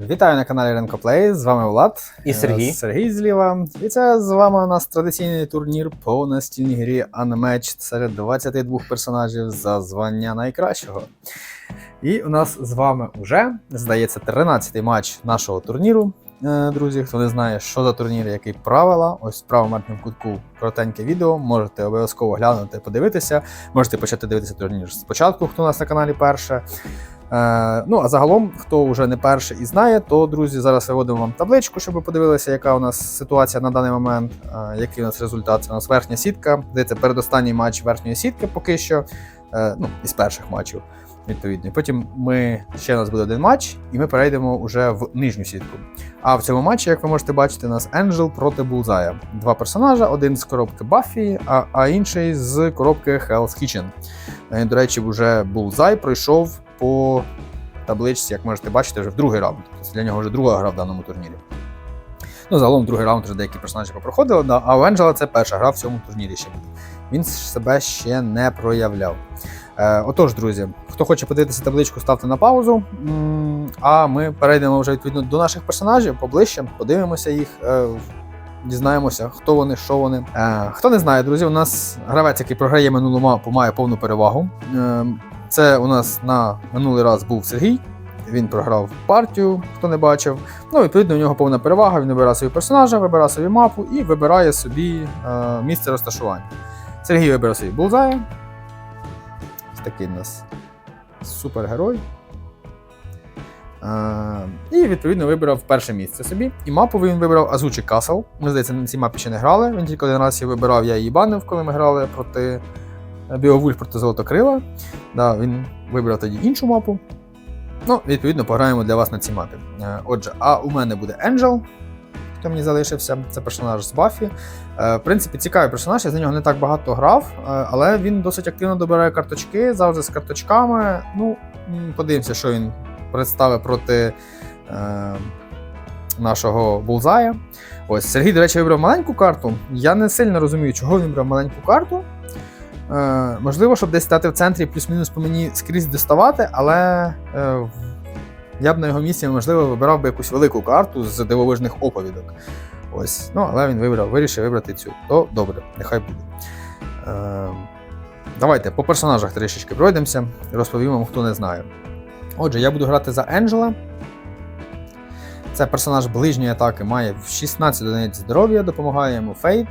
Вітаю на каналі Ренко Плей. З вами Влад І Сергій. Е, Сергій зліва. І це з вами у нас традиційний турнір по настільній грі Unmatched серед 22 персонажів за звання найкращого. І у нас з вами вже, здається, 13-й матч нашого турніру. Е, Друзі, хто не знає, що за турнір, які правила, ось в правому верхньому кутку коротеньке відео. Можете обов'язково глянути, подивитися. Можете почати дивитися турнір спочатку, хто у нас на каналі перше. Е, ну, а загалом, хто вже не перший і знає, то, друзі, зараз виводимо вам табличку, щоб ви подивилися, яка у нас ситуація на даний момент, е, який у нас результат. Це у нас верхня сітка. Здається, передостанній матч верхньої сітки поки що. Е, ну, із перших матчів, відповідно. Потім ми ще у нас буде один матч, і ми перейдемо вже в нижню сітку. А в цьому матчі, як ви можете бачити, у нас Енджел проти Булзая. Два персонажа: один з коробки Баффі, а, а інший з коробки Hell's Kitchen. До речі, вже Булзай пройшов по табличці, як можете бачити, вже в другий раунд. Тобто для нього вже друга гра в даному турнірі. Ну, загалом другий раунд вже деякі персонажі попроходили, а у Енджела це перша гра в цьому турнірі ще буде. Він себе ще не проявляв. Е, отож, друзі, хто хоче подивитися табличку, ставте на паузу. А ми перейдемо вже відповідно до наших персонажів поближче, подивимося їх. е, Дізнаємося, хто вони, що вони. Е, хто не знає, друзі, у нас гравець, який програє минулу мапу, має повну перевагу. Е, це у нас на минулий раз був Сергій. Він програв партію, хто не бачив. Ну, відповідно, у нього повна перевага. Він вибирає собі персонажа, вибирає собі мапу і вибирає собі е, місце розташування. Сергій вибирає собі Булзая. Ось такий у нас супергерой. Е, і відповідно вибрав перше місце собі. І мапу він вибрав Азучі Касл. Ми, здається, на цій мапі ще не грали. Він тільки один раз її вибирав, я її банив, коли ми грали проти Біовульф проти Золотокрила. Да, він вибрав тоді іншу мапу. Ну, відповідно, пограємо для вас на цій мапі. Е, Отже, а у мене буде Енджел, хто мені залишився, це персонаж з Баффі. Е, В принципі, цікавий персонаж, я за нього не так багато грав, е, але він досить активно добирає карточки, завжди з карточками. Ну, подивимося, що він представить проти нашого Булзая. Ось Сергій, до речі, вибрав маленьку карту. Я не сильно розумію, чого він вибрав маленьку карту. Е, можливо, щоб десь стати в центрі, плюс-мінус по мені скрізь доставати, але е, я б на його місці, можливо, вибирав би якусь велику карту з дивовижних оповідок. Ось. Ну, але він вибрав, вирішив вибрати цю. То добре, нехай буде. Е, давайте по персонажах трішечки пройдемося, розповім вам, хто не знає. Отже, я буду грати за Енджела. Це персонаж ближньої атаки, має 16 одиниць здоров'я, допомагає йому Фейт.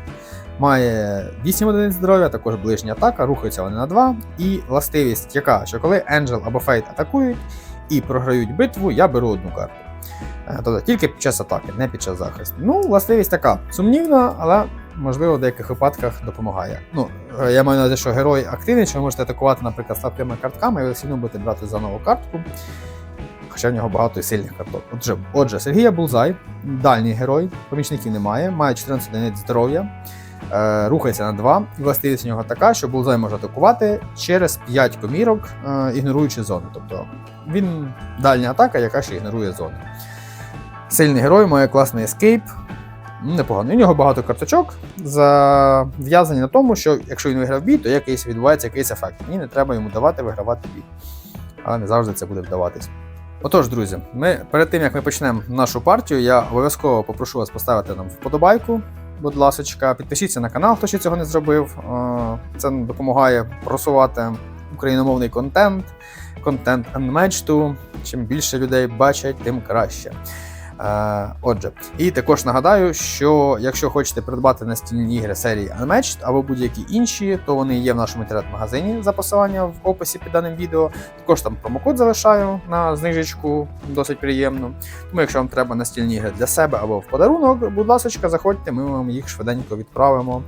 Має 8 одиниць здоров'я, також ближня атака, рухаються вони на 2. І властивість, яка, що коли Енджел або Фейт атакують і програють битву, я беру одну карту. Е, Тобто тільки під час атаки, не під час захисту. Ну, властивість така сумнівна, але можливо в деяких випадках допомагає. Ну, е, я маю на увазі, що герой активний, що ви можете атакувати, наприклад, слабкими картками, і ви все одно будете брати за нову картку. Хоча в нього багато сильних карток. Отже, отже, Сергія Булзай, дальній герой, помічників немає, має 14 одиниць здоров'я, рухається на 2. І властивість у нього така, що Булзай може атакувати через 5 комірок, е, ігноруючи зону. Тобто він дальня атака, яка ще ігнорує зону. Сильний герой має класний ескейп. Ну, Непогано. У нього багато карточок зав'язані на тому, що якщо він виграв бій, то якийсь відбувається якийсь ефект. І не треба йому давати вигравати бій. Але не завжди це буде вдаватись. Отож, друзі, ми перед тим як ми почнемо нашу партію, я обов'язково попрошу вас поставити нам вподобайку. Будь ласка, підпишіться на канал, хто ще цього не зробив. Е, Це допомагає просувати україномовний контент, контент Unmatched. Чим більше людей бачать, тим краще. Е, Отже, і також нагадаю, що якщо хочете придбати настільні ігри серії Unmatched або будь-які інші, то вони є в нашому інтернет-магазині за посилання в описі під даним відео. Також там промокод залишаю на знижечку, досить приємно. Тому, якщо вам треба настільні ігри для себе або в подарунок, будь ласка, заходьте, ми вам їх швиденько відправимо,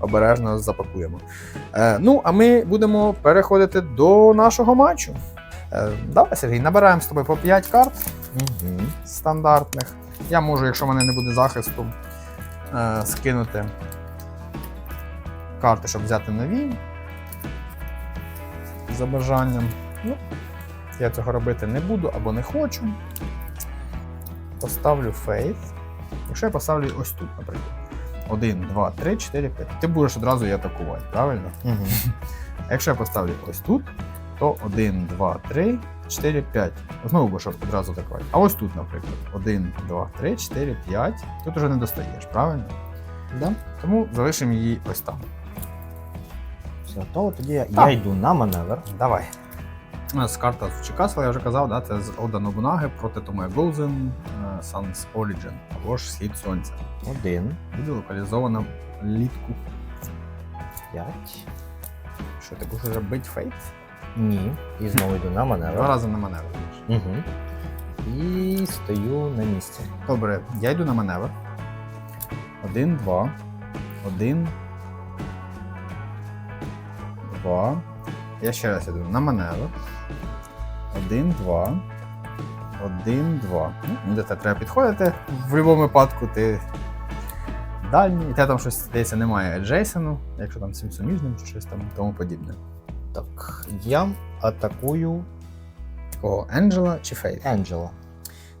обережно запакуємо. Е, ну, а ми будемо переходити до нашого матчу. Е, давай, Сергій, набираємо з тобою по 5 карт Угу. стандартних. Я можу, якщо в мене не буде захисту, е, скинути карти, щоб взяти нові за бажанням. Ну, я цього робити не буду або не хочу. Поставлю Faith. Якщо я поставлю ось тут, наприклад. 1, 2, 3, 4, 5. Ти будеш одразу її атакувати, правильно? Угу. Якщо я поставлю ось тут, то 1, 2, 3, 4, 5. Знову будеш одразу атакувати. А ось тут, наприклад, 1, 2, 3, 4, 5. Тут уже не достаєш, правильно? Да? Тому залишимо її ось там. Все готово. Тоді я, Так. я йду на маневр. Давай. У нас карта з Чикасла, я вже казав, да, це з Ода Нобунаги проти Томоя Голзен Sun's Origin, або ж Схід Сонця. Один, Буде локалізована влітку. п'ять. Що, ти будеш вже бить фейт? Ні. І знову йду на Два маневр. рази на маневр. Угу. І стою на місці. Добре, я йду на маневр. Один, два. Один. Два. Я ще раз йду на маневр. Один, два. Один, два. Ну, до тебе треба підходити. В будь-якому випадку ти дальній. І тебе там щось здається немає Джейсону, якщо там цим суміжним чи щось там тому подібне. Так, я атакую Кого? Енджела чи Фейт? Енджела.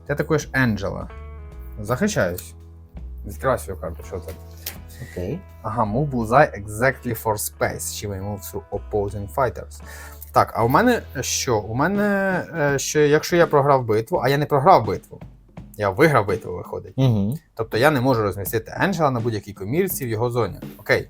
Ти атакуєш Енджела. Захищаюсь. Відкривай свою карту, що це? Окей. Ага, move bullseye exactly for space. She may move through opposing fighters. Так, а у мене що? У мене е, що, якщо я програв битву, а я не програв битву, я виграв битву, виходить. Угу. Тобто я не можу розмістити Енджела на будь-якій комірці в його зоні. Окей.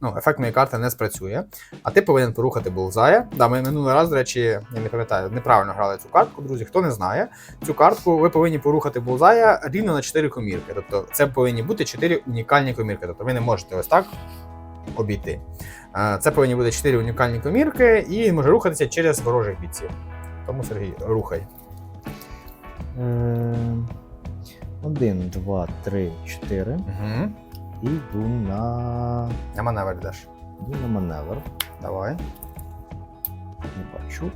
Ну, ефект моєї карти не спрацює. А ти повинен порухати Булзая. Да, ми минулий раз, до речі, я не пам'ятаю, неправильно грали цю картку, друзі. Хто не знає, цю картку ви повинні порухати Булзая рівно на 4 комірки. Тобто це повинні бути 4 унікальні комірки. Тобто ви не можете ось так обійти. Е, Це повинні бути 4 унікальні комірки, і він може рухатися через ворожих бійців. Тому Сергій, рухай. Е, один, два, три, чотири. Угу. І йду на. На маневр йдеш. Йду на маневр. Давай. Не бачу.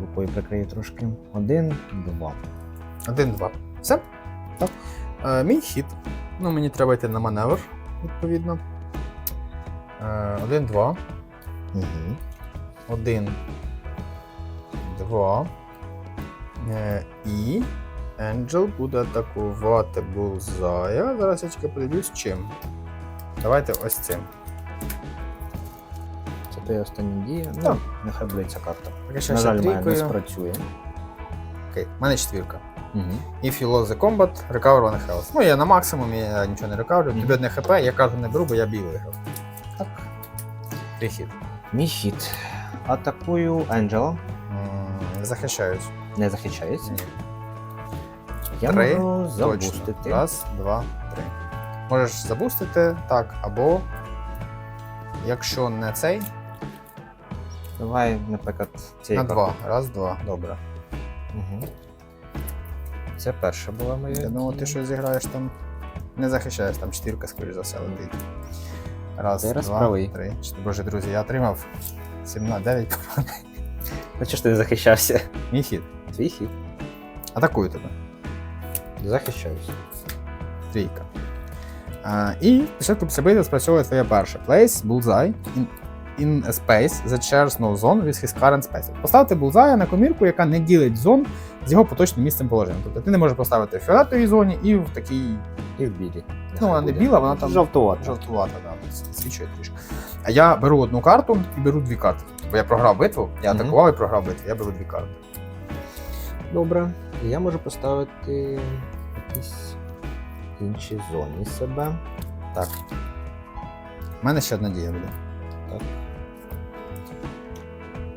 Рукою прикрию трошки. Один, два. Один-два. Все? Так. Е, мій хід. Ну, мені треба йти на маневр, відповідно. Е, один-два. Угу. Один. Два. Е, і. Енджел буде атакувати Булзая. Зараз я тільки подивлюсь чим. Давайте ось цим. Це твоя остання дія. Так. Ну, нехай буде ця карта. На жаль, моя не трійкою. спрацює. Окей, в мене четвірка. Угу. If you lose the combat, recover one health. Ну, я на максимумі, я нічого не рекавлю. Мгм. Тобі одне хп, я карту не беру, бо я бій виграв. Так. Твій хід. Мій хід. Атакую Енджела. М, Захищаюсь. Не захищається. Ні. Я Три, можу Точно. забустити. Раз, два. Можеш забустити, так, або. Якщо не цей, Давай, наприклад, цей на два. Раз, два. Добре. Угу. Це перша була моя. Я думав, ти щось зіграєш там. Не захищаєш, там чотирка, скоріш за все, летить. Раз, Ти раз два, правий. три. чотири. Боже, друзі, я отримав 17, 9 поранень. Бачиш, ти не захищався. Мій хід. Твій хід. Атакую тебе. Захищаюся. Трійка. А, і спочатку після битви спрацьовує твоя перша. Place bullseye in, in a space that shares no zone with his current space. Поставити bullseye на комірку, яка не ділить зон з його поточним місцем положення. Тобто ти не можеш поставити в фіолетовій зоні і в такій І в білі. Ну, вона не біла, вона там жовтувата. жовтувата, да, свічує трішки. А я беру одну карту і беру дві карти. Бо я програв битву, я Мгм. атакував і програв битву, я беру дві карти. Добре. Я можу поставити в якійсь іншій зоні себе. Так. У мене ще одна дія буде. Так.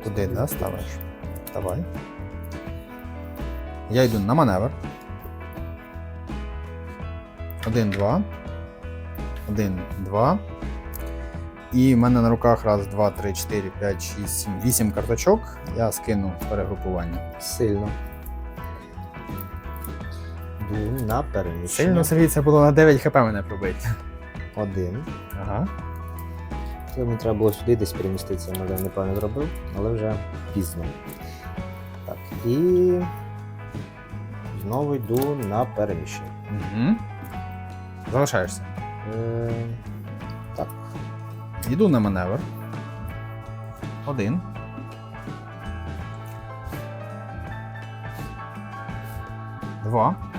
Туди, да, ставиш? Давай. Я йду на маневр. Один, два. Один, два. І в мене на руках раз, два, три, чотири, п'ять, шість, сім, вісім карточок. Я скину перегрупування. Сильно. На переміщення. Сильно Сергій, це було на 9 хп мене пробити. Один. Ага. Мені треба було сюди десь переміститися, може я неправильно зробив, але вже пізно. Так, і знову йду на переміщення. Угу. Залишаєшся. Е, так. Йду на маневр. Один. Два.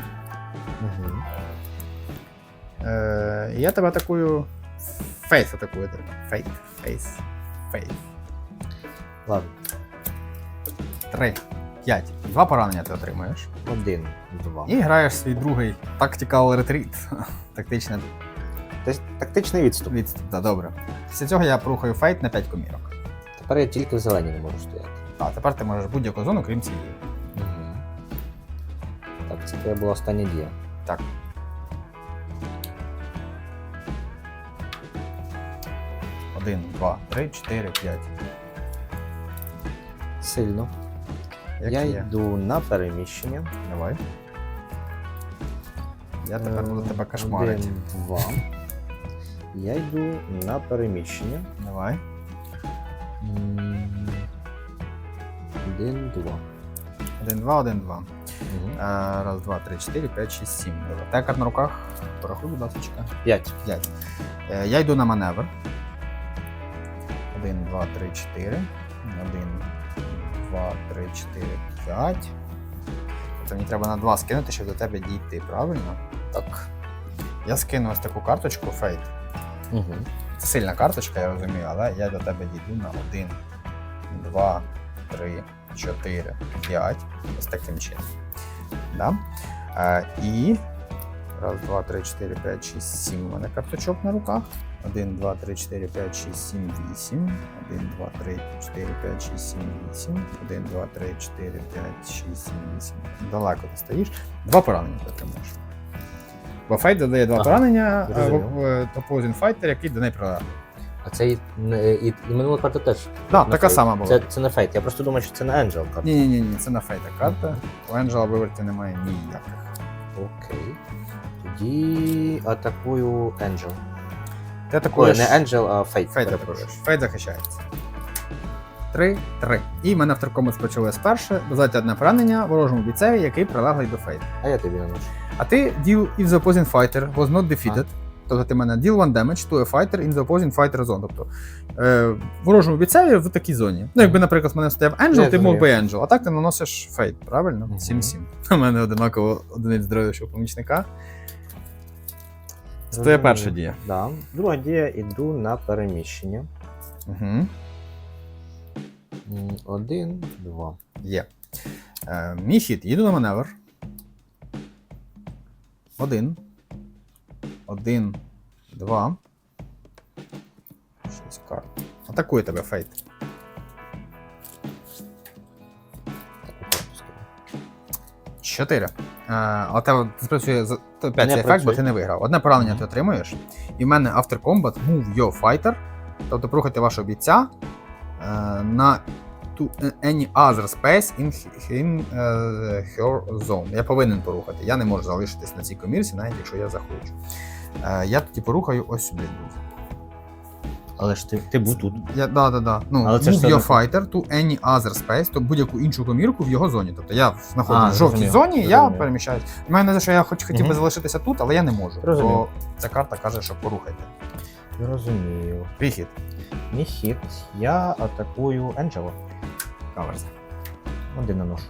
Угу. Е, я тебе атакую. Фейс атакує тебе. Фейк. Фейс. Фейс. Ладно. Три. 5. Два поранення ти отримуєш. Один, два. І граєш свій другий Tactical Retreat. Тактичне Тобто Тактичний відступ. відступ. Да, добре. Після цього я порухаю фейт на 5 комірок. Тепер я тільки в зелені не можу стояти. А тепер ти можеш будь-яку зону, крім цієї. Угу. Так, це була остання дія. Так. Один, два, три, чотири, п'ять. Сильно. Як я є. йду на переміщення. Давай. Я тепер буду тебе кошмарити. Один, два. Я йду на переміщення. Давай. М, Один, два. Один, два, один, два. Раз, два, три, чотири, п'ять, шість, сім. Текар на руках. Порахуй, будь ласка. П'ять. П'ять. Е, Я йду на маневр. Один, два, три, чотири. Один, два, три, чотири, п'ять. Це мені треба на два скинути, щоб до тебе дійти, правильно? Так. Я скину ось таку карточку Fate. Угу. Це сильна карточка, я розумію, але я до тебе дійду на один, два, три, чотири, п'ять. Ось таким чином. Да? Е, і раз, два, три, чотири, п'ять, шість, сім. У мене карточок на руках. Один, два, три, чотири, п'ять, шість, сім, вісім. Один, два, три, чотири, п'ять, шість, сім, вісім. Один, два, три, чотири, п'ять, шість, сім, вісім. Далеко ти стоїш. Два поранення ти отримуєш. Бо файт додає два Ага, поранення е, в opposing fighter, який до неї. А це і, не- і, і минула карта теж. Так, така фейт. сама була. Це, це не фейт. Я просто думаю, що це не Angel карта. Ні, ні, ні, це на фейта карта. У Енджела вивертів немає ніяких. Окей. Тоді атакую Angel. Ти Ой, атакуєш. не Angel, а Fate. Фейт атакуєш. Фейт захищається. Три, три. І мене в трикомець почалось перше. Додати одне поранення ворожому бійцеві, який прилеглий до фейта. А я тобі наношу. А ти deal if the opposing fighter was not defeated. Тобто ти мене deal one damage to a fighter in the opposing fighter zone. Тобто е, ворожому бійцеві в такій зоні. Ну, якби, наприклад, в мене стояв Angel, ти мов би Angel, а так ти наносиш фейт, правильно? 7-7. У мене одинаково одиниць здоров'я, що помічника. Це твоя перша дія. Да. Друга дія іду на переміщення. Угу. Один, два. Є. Е, мій хід. Їду на маневр. Один. Один. Два. Шість карт. Атакує тебе фейт. Чотири. Е, але тебе спрацює за 5 Не ефект, бо ти не виграв. Одне поранення ти отримуєш. І в мене after combat move your fighter. Тобто порухайте вашого бійця е, на to any other space in е, her zone. Я повинен порухати. Я не можу залишитись на цій комірці, навіть якщо я захочу. Е, я тоді порухаю ось сюди. Але ж ти, ти був тут. Я, да, да, да. Ну, Але це ж move your fighter to any other space, то будь-яку іншу комірку в його зоні. Тобто я знаходжусь в жовтій зрозумів, зоні, я зрозумів. переміщаюсь. У мене за що я хоч хотів би Мгм. залишитися тут, але я не можу. Бо ця карта каже, що порухайте. Зрозумів. Твій хід. Мій хід. Я атакую Angela. Каверс. Один наношу.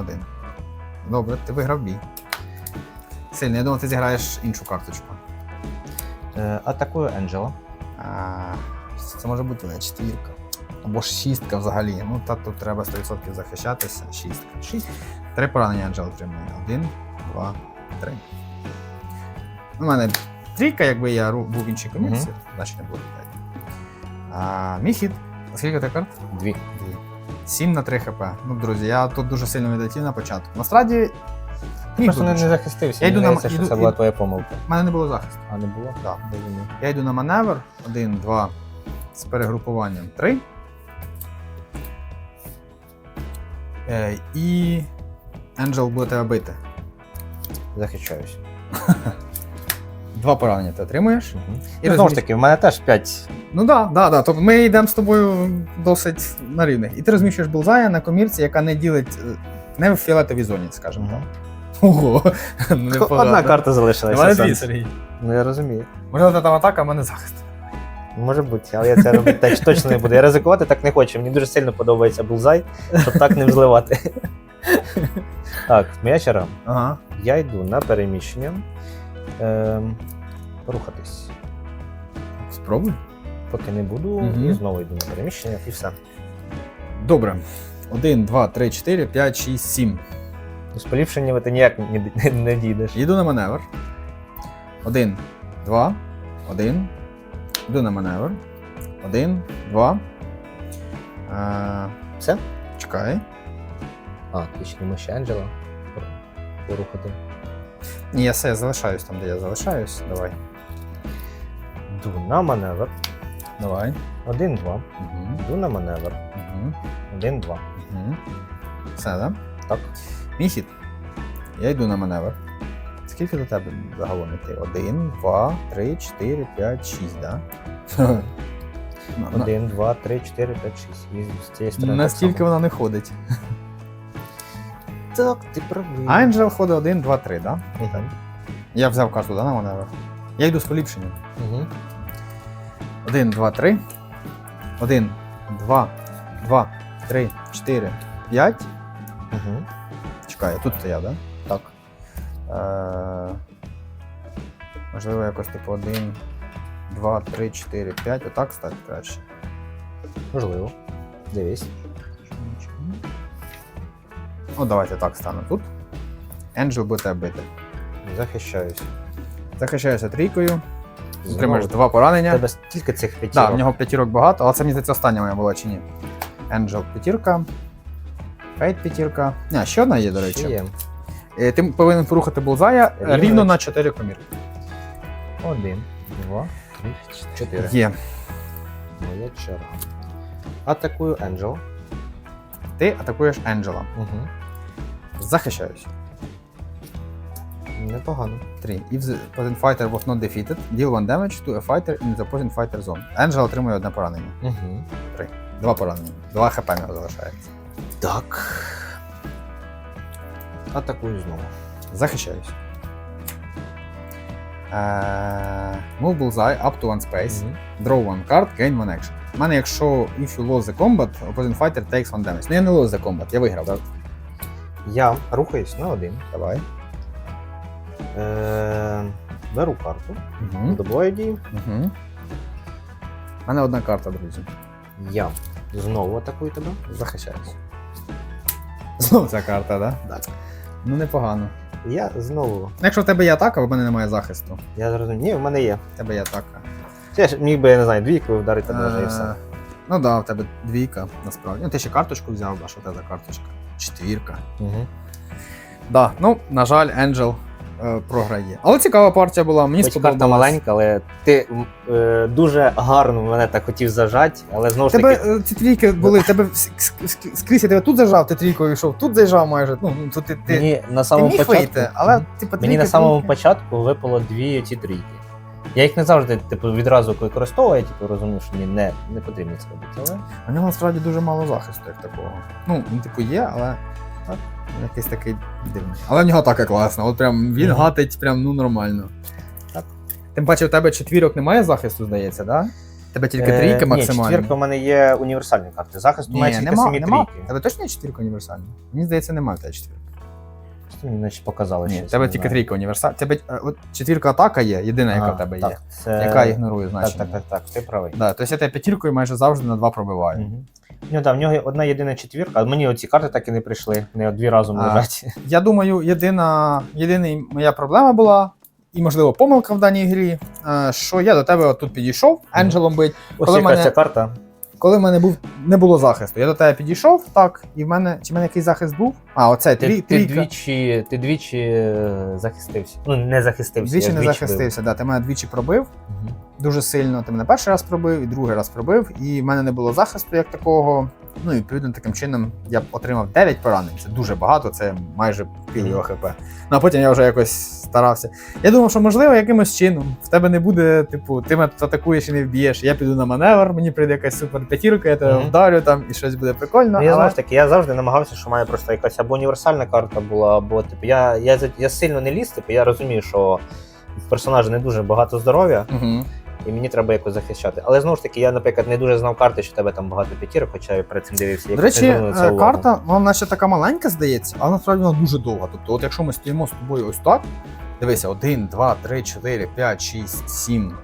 Один. Добре, ти виграв бій. Сильно, я думав, ти зіграєш іншу карточку. Е, атакую Angela. Це може бути не четвірка. Або ж шістка взагалі. Ну, та тут треба 100% захищатися. Шістка. Шість. Три поранення Анджел отримує. Один, два, три. У мене трійка, якби я був в іншій комірці, значить не було п'ять. Мій хід. Скільки ти карт? Дві. Дві. 7 на 3 хп. Ну, друзі, я тут дуже сильно відлетів на початку. Насправді, міг Просто не, не захистився. Я йду на- що це була твоя помилка. У мене не було захисту. А не було? Да. Я йду на маневр. Один, два. З перегрупуванням 3. Е, і Енджел буде тебе бити. Захищаюся. Два поранення ти отримуєш. Угу. І І знову ж таки, в мене теж 5. Ну так, да, да, да. Тобто ми йдемо з тобою досить на рівних. І ти розміщуєш булзая на комірці, яка не ділить е, не в фіолетовій зоні, скажімо так. Ого. непогано. Одна карта У залишилася. мене дві, Сергій. Ну я розумію. Можливо, там атака, а в мене захист. Може бути, але я це робити теж точно не буду. Я ризикувати так не хочу. Мені дуже сильно подобається булзай, щоб так не взливати. Так, моя черга. Ага. Я йду на переміщення. Ем, рухатись. Спробуй. Поки не буду, Мгм. і знову йду на переміщення, і все. Добре. 1, 2, 3, 4, 5, 6, 7. З поліпшеннями ти ніяк не, не, не дійдеш. Їду на маневр. 1, 2, 1. Йду на маневр. 1, 2. Е, Все? чекай. А, ти ще не ще Анджела порухати. Ні, я все, я залишаюсь там, де я залишаюсь. Давай. Йду на маневр. Давай. 1-2. Угу. Йду на маневр. Угу. 1-2. Угу. Все, да? Так. Мій хід. Я йду на маневр. Скільки до тебе загалом йти? Один, два, три, чотири, п'ять, шість, да? 1, 2, 3, 4, 5, 6. І з цієї сторони. Настільки вона не ходить. Так, ти правий. Анджел ходить 1, 2, 3, да? Мгм. Я взяв карту, да, на маневр. Я йду з поліпшенням. Мгм. 1, 2, 3. 1, 2, 2, 3, 4, 5. Мгм. Чекай, я тут стояв, да? Так. Е, можливо, якось типу 1, 2, 3, 4, 5. Отак стати краще. Можливо. Дивись. Ну, давайте так стану тут. Енджел буде бити. Захищаюсь. Захищаєшся трійкою, отримаєш два поранення. Тебе стільки цих Так, п'ятірок. в нього п'ятірок багато, але це мені здається остання моя була чи ні. Енджел п'ятірка. Фейт п'ятірка. Ні, ще одна є, до речі. є. Е, Ти повинен порухати булзая Рівно. рівно на 4 комірки. Один, два, три, чотири. Є. Моя черга. Атакую Енджел. Ти атакуєш Енджела. Угу. Захищаюсь. Непогано. 3. If the opposing fighter was not defeated, deal one damage to a fighter in the opposing fighter zone. Енджел отримує одне поранення. Угу. Два поранення. Два хп в нього залишається. Так. Атакую знову. Захищаюсь. Е, Move bullseye up to one space. Мгм. Draw one card, gain one action. У мене, якщо if you lose the combat, opposing fighter takes one damage. Ну я не lose the combat, я виграв. Так. Я рухаюсь на один. Давай. Е, беру карту. Угу. Добуваю дію. Угу. У мене одна карта, друзі. Я знову атакую тебе. Захищаюсь. Знову ця карта? Да? Так. Ну непогано. Я знову. Якщо в тебе є атака, в мене немає захисту. Я зрозумів. Ні, в мене є. В тебе є атака. Це ж міг би, я не знаю, двійку вдарити може і все. Е, Ну так, да, в тебе двійка, насправді. Ну, ти ще карточку взяв, а що це за карточка? Четвірка. Угу. Да, ну, на жаль, Енджел е, програє. Але цікава партія була, мені Хоч карта маленька, але ти е, дуже гарно мене так хотів зажати, але знову ж таки. е, ці трійки були, тебе скрізь я тебе тут зажав, ти трійкою йшов, тут заїжджав майже. Ну, ну, тут ти, ти, Мені на ти самому міг початку, вийти, але типу, мені на самому початку випало дві ці трійки. Я їх не завжди типу, відразу використовую, я типу, розумів, що мені не, не потрібно це робити. Але У нього насправді дуже мало захисту, як такого. Ну, він типу є, але так, якийсь такий дивний. Але в нього атака класна. От прям він Мгм. гатить прям ну нормально. Так. Тим паче, у тебе четвірок немає захисту, здається, да? Тебе тільки Е, трійки Ні, максимально. четвірка в мене є універсальні карти. Захисту має мене тільки нема, самі нема. трійки. Тебе точно є четвірка універсальна? Мені здається, немає в тебе четвірки. Наче показало Ні, щось, тебе не тільки знаю. трійка універсальна. Тебе е, от четвірка атака є, єдина, яка А, в тебе є. так, це... Яка ігнорує Так, значення. так, так, так, ти правий. Да, тобто я тебе п'ятіркою майже завжди на два пробиваю. Мгм. Ну так, в нього одна єдина четвірка, а мені оці карти так і не прийшли. Не дві разом А. лежать. Я думаю, єдина, єдина моя проблема була, і, можливо, помилка в даній грі, е, що я до тебе от тут підійшов, Енджелом бить. Ось Коли яка мене- ця карта. Коли в мене був, не було захисту, я до тебе підійшов, так, і в мене. Чи в мене якийсь захист був? А, оце Ти, трі, ти, трійка. двічі, ти двічі е, захистився. Ну, не захистився. Двічі я не двічі захистився, да, ти мене двічі пробив. бив. Мгм. Дуже сильно. Ти мене перший раз пробив і другий раз пробив, і в мене не було захисту як такого. Ну і відповідно таким чином я отримав 9 поранень. Це дуже багато, це майже пів його хп. Ну а потім я вже якось старався. Я думав, що можливо якимось чином в тебе не буде, типу, ти мене тут атакуєш і не вб'єш. Я піду на маневр, мені прийде якась супер п'ятірка, я тебе Мгм. вдарю там і щось буде прикольно. Ну, я знову ж таки, я завжди намагався, що має просто якась або універсальна карта була, або типу, я, я, я сильно не ліз, типу, я розумію, що в персонажа не дуже багато здоров'я, Угу. І мені треба якось захищати. Але знову ж таки, я, наприклад, не дуже знав карти, що в тебе там багато п'ятірок, хоча я перед цим дивився. До речі, це е, карта, вона наче така маленька, здається, але насправді вона дуже довга. Тобто, от якщо ми стоїмо з тобою ось так, дивися, 1, 2, 3, 4, 5, 6, 7,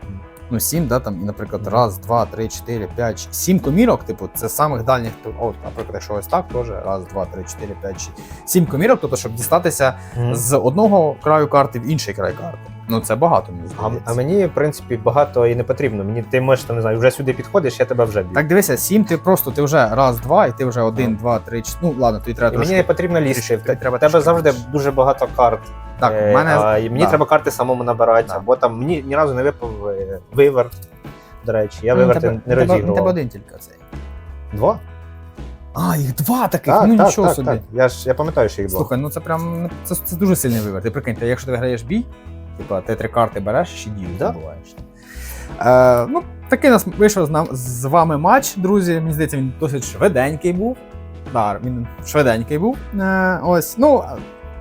ну, сім, да, там, і, наприклад, раз, два, три, чотири, п'ять, сім комірок, типу, це самих дальніх, от, наприклад, якщо ось так, теж раз, два, три, чотири, п'ять, шість. Сім комірок, тобто, щоб дістатися з одного краю карти в інший край карти. Ну, це багато, мені А, здається. а мені, в принципі, багато і не потрібно. Мені ти можеш там, не знаю, вже сюди підходиш, я тебе вже б'ю. Так дивися, сім ти просто ти вже раз, два, і ти вже один, два, три, чотири. Ну ладно, тобі треба І мені трошки. не потрібно лізти. трішки- В треба тебе трішки завжди більше. дуже багато карт. Так, Е, в мене а, і мені да. треба карти самому набирати, Да. або там мені ні разу не випав е, вивер. До речі, я Ну, вивер тебе- не тебе- тебе один тільки цей. Два? А, їх два таких, Так, ну так, нічого так, собі. так. Я ж я пам'ятаю, що їх два. Слухай, ну це прям це, це дуже сильний вибір. Ти прикинь, ти, якщо ти виграєш бій, типа ти три карти береш, ще дію Да. забуваєш. Е, ну, такий нас вийшов з, нам, з вами матч, друзі. Мені здається, він досить швиденький був. Да, він швиденький був. Е, ось, ну,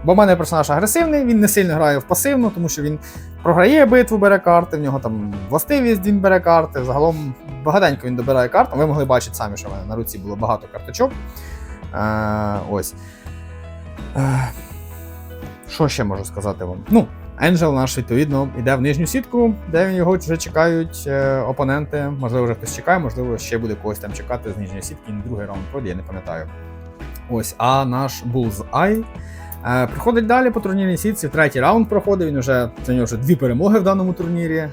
бо в мене персонаж агресивний, він не сильно грає в пасивну, тому що він програє битву, бере карти, в нього там властивість він бере карти. Загалом багатенько він добирає карти. Ви могли бачити самі, що в мене на руці було багато карточок. Е, ось. Е, що ще можу сказати вам? Ну, Енджел наш, відповідно, йде в нижню сітку, де його вже чекають е, опоненти. Можливо, вже хтось чекає, можливо, ще буде когось там чекати з нижньої сітки. на Другий раунд пройде, я не пам'ятаю. Ось, а наш Bullseye проходить далі по турнірній сітці. Третій раунд проходить. Він вже у нього вже дві перемоги в даному турнірі. Е,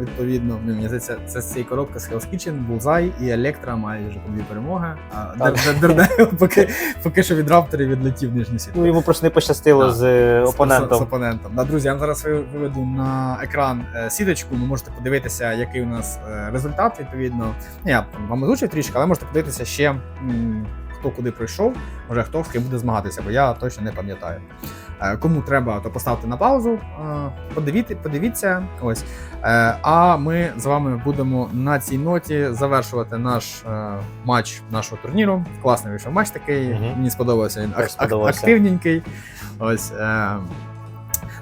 відповідно, ну, мені здається, це з цієї коробки з Hell's Kitchen, Bullseye і Electra мають вже по дві перемоги. А Так. Дер- Дер- Дердейл поки, поки що від рапторів відлетів в нижню сітку. Ну йому просто не пощастило Да. з е, З- З, опонентом. опонентом. Да, друзі, я вам зараз виведу на екран е, сіточку. Ви можете подивитися, який у нас е, результат. Відповідно, Ну, я вам озвучив трішки, але можете подивитися ще хто куди пройшов, може хто з ким буде змагатися, бо я точно не пам'ятаю. Е, Кому треба, то поставте на паузу, е, подивіться, подивіться. Ось. Е, А ми з вами будемо на цій ноті завершувати наш матч нашого турніру. Класний вийшов матч такий. Мгм. Мені сподобався він ак- сподобався. активненький. Ось.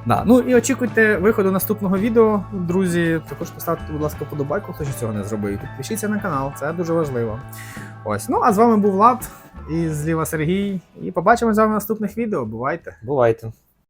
Да. Ну і очікуйте виходу наступного відео, друзі. Також поставте, будь ласка, подобайку, хто ще цього не зробив. І Підпишіться на канал, це дуже важливо. Ось. Ну а з вами був Влад і зліва Сергій. І побачимо з вами в наступних відео. Бувайте! Бувайте.